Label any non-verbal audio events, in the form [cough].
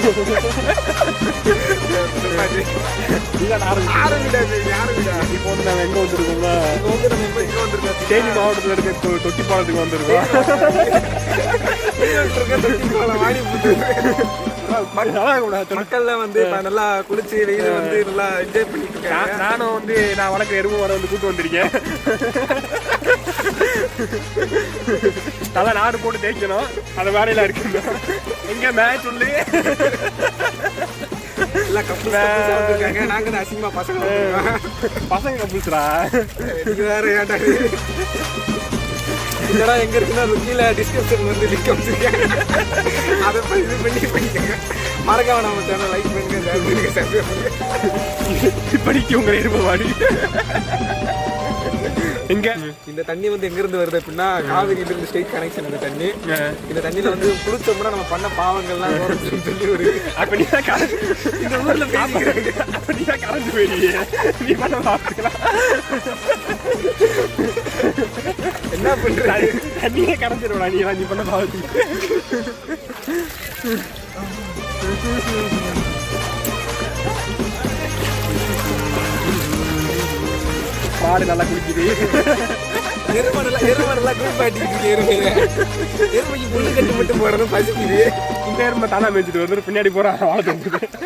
[laughs] இப்போ வந்து நாங்கள் எங்கே வந்திருக்கோம்னா வந்து நம்ம இங்கே வந்திருக்கோம் தேனி மாவட்டத்தில் இருக்க தொட்டி தொட்டிப்பாலத்துக்கு வந்திருக்கோம் நல்லா இருக்கும்டா. வந்து இப்ப நல்லா குளிச்சு வெயில வந்து நல்லா என்ஜாய் பண்ணிட்டு இருக்காங்க நானும் வந்து நான் வளர்க்குற எறும்பு மாடை வந்து கூட்டு வந்திருக்கேன் அதான் நாடு போட்டு தேய்க்கணும் அது வேலையில இருக்கு. எங்க மேட்ச் சொல்லி எல்லாம் நாங்க தான் அசிங்கமா பசங்க. பசங்க கப்புள்ஸ்ரா இது வேற ஏன்டா? இது? இதெல்லாம் எங்க இருக்குன்னா கீழே டிஸ்கிரிப்ஷன் வந்து லிங்க் வச்சிருக்கேன் அதை போய் இது பண்ணி பண்ணிக்கோங்க. மறக்காம நம்ம சேனல் லைக் பண்ணுங்க share பண்ணுங்க subscribe பண்ணுங்க. இப்படிக்கு எங்க இந்த தண்ணி வந்து எங்க இருந்து வருது அப்படின்னா காவிரியில இருந்து ஸ்டேட் கனெக்ஷன் இந்த தண்ணி இந்த தண்ணியில வந்து குளிச்சோம்னா நம்ம பண்ண பாவங்கள்லாம் சொல்லி ஒரு அப்ப நீ தான் கர- இந்த ஊர்ல பேசிக்கிறாங்க அப்ப நீ தான் கலந்து போயிடுவியே. நீ பண்ண பார்த்துக்கலாம் என்ன பண்றது? தண்ணியே கரைஞ்சிருவா நீ நீ பண்ண பார்த்து [laughs] மாடு நல்லா குளிக்குது. எருமடெல்லாம் எருமடெல்லாம் குளிப்பாட்டிக்கிட்டு இருக்கு எருமையை எருமைக்கு புல்லு கட்டு மட்டும் போடுறது பசிக்குது. இந்த எருமை தானா மேய்ச்சிட்டு வந்து பின்னாடி போறான் வாழ்த்து